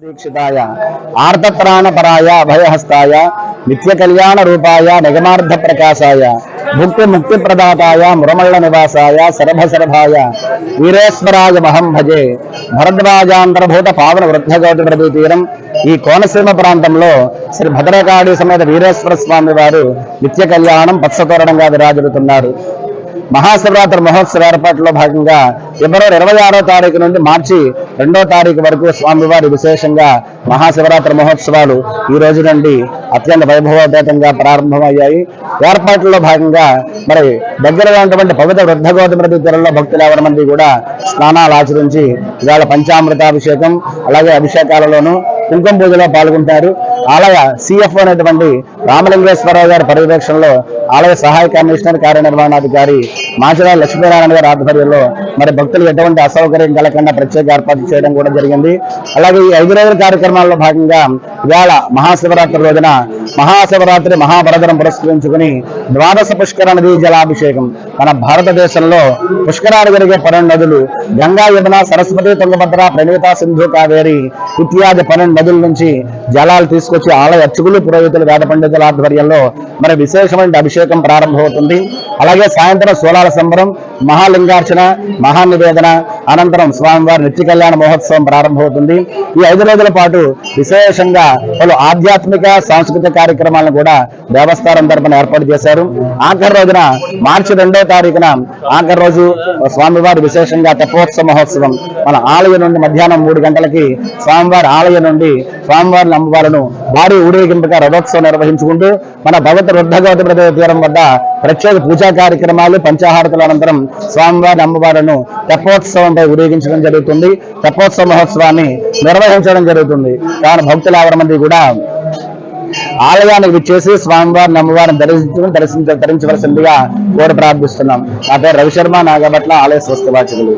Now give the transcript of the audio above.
दीक्षिताय आर्तप्राणपराय अभयहस्ताय नित्यकल्याणरूपाय निगमार्थप्रकाशाय భుక్తి ముక్తి ప్రదాతాయ మురమళ్ళ నివాసాయ సరభ వీరేశ్వరాయ మహం భజే భరద్వాజాంతర్భూత పావన వృద్ధగౌటి నదీ తీరం ఈ కోనసీమ ప్రాంతంలో శ్రీ భద్రకాళి సమేత వీరేశ్వర స్వామి వారు నిత్య కళ్యాణం పచ్చతోరణంగా విరాజులుతున్నారు మహాశివరాత్రి మహోత్సవ ఏర్పాట్లో భాగంగా ఫిబ్రవరి ఇరవై ఆరో తారీఖు నుండి మార్చి రెండో తారీఖు వరకు స్వామివారి విశేషంగా మహాశివరాత్రి మహోత్సవాలు ఈ రోజు నుండి అత్యంత వైభవోపేతంగా ప్రారంభమయ్యాయి. ఏర్పాట్లలో భాగంగా మరి దగ్గరగా ఉన్నటువంటి పవిత్ర వృద్ధ గౌతమ నది తీరంలో భక్తులు ఎవరి మంది కూడా స్నానాలు ఆచరించి ఇవాళ పంచామృతాభిషేకం అలాగే అభిషేకాలలోనూ కుంకుమ పూజలో పాల్గొంటారు. ఆలయ సిఎఫ్ అనేటువంటి రామలింగేశ్వరరావు గారి పర్యవేక్షణలో ఆలయ సహాయ కమిషనర్ కార్యనిర్వహణాధికారి మాచరా లక్ష్మీనారాయణ గారి ఆధ్వర్యంలో మరి భక్తులు ఎటువంటి అసౌకర్యం కలగకుండా ప్రత్యేక ఏర్పాటు చేయడం కూడా జరిగింది. అలాగే ఈ ఐదు రోజుల కార్యక్రమాల్లో భాగంగా ఇవాళ మహాశివరాత్రి రోజున మహాశివరాత్రి మహాభరదరం పురస్కరించుకుని ద్వాదశ పుష్కర నదీ జలాభిషేకం మన భారతదేశంలో పుష్కరాలు జరిగే పన్నెండు నదులు గంగా యమున సరస్వతి తుంగభద్ర ప్రణీత సింధు కావేరి ఇత్యాది పన్నెండు నదుల నుంచి జలాలు తీసుకొచ్చి ఆలయ అర్చకులు పురోహితులు వేద పండితుల ఆధ్వర్యంలో మరి విశేషమైన అభిషేకం ప్రారంభమవుతుంది. అలాగే సాయంత్రం సోలాల సంబరం మహాలింగార్చన మహానివేదన అనంతరం స్వామివారి నిత్య కళ్యాణ మహోత్సవం ప్రారంభమవుతుంది. ఈ ఐదు రోజుల పాటు విశేషంగా పలు ఆధ్యాత్మిక సాంస్కృతిక కార్యక్రమాలను కూడా దేవస్థానం తరపున ఏర్పాటు చేశారు. ఆఖరి రోజున మార్చి రెండో తారీఖున ఆఖరి రోజు స్వామివారి విశేషంగా తెప్పోత్సవ మహోత్సవం. మన ఆలయం నుండి మధ్యాహ్నం మూడు గంటలకి స్వామివారి ఆలయం నుండి స్వామివారిని అమ్మవారును భారీ ఊరేగింపుగా రథోత్సవం నిర్వహించుకుంటూ మన భగవత వృద్ధగౌతమ తీరం వద్ద ప్రత్యేక పూజా కార్యక్రమాలు పంచాహారతుల అనంతరం స్వామివారి అమ్మవారును తెప్పోత్సవంపై ఊరేగించడం జరుగుతుంది. తెప్పోత్సవ మహోత్సవాన్ని నిర్వహించడం జరుగుతుంది. కావున భక్తుల ఆవరణ మంది కూడా ఆలయానికి విచ్చేసి స్వామివారిని అమ్మవారిని దర్శించుకుని దర్శించ ధరించవలసిందిగా కోరి ప్రార్థిస్తున్నాం. నా పేరు రవిశర్మ నాగపట్ల ఆలయ స్వస్థవాచకులు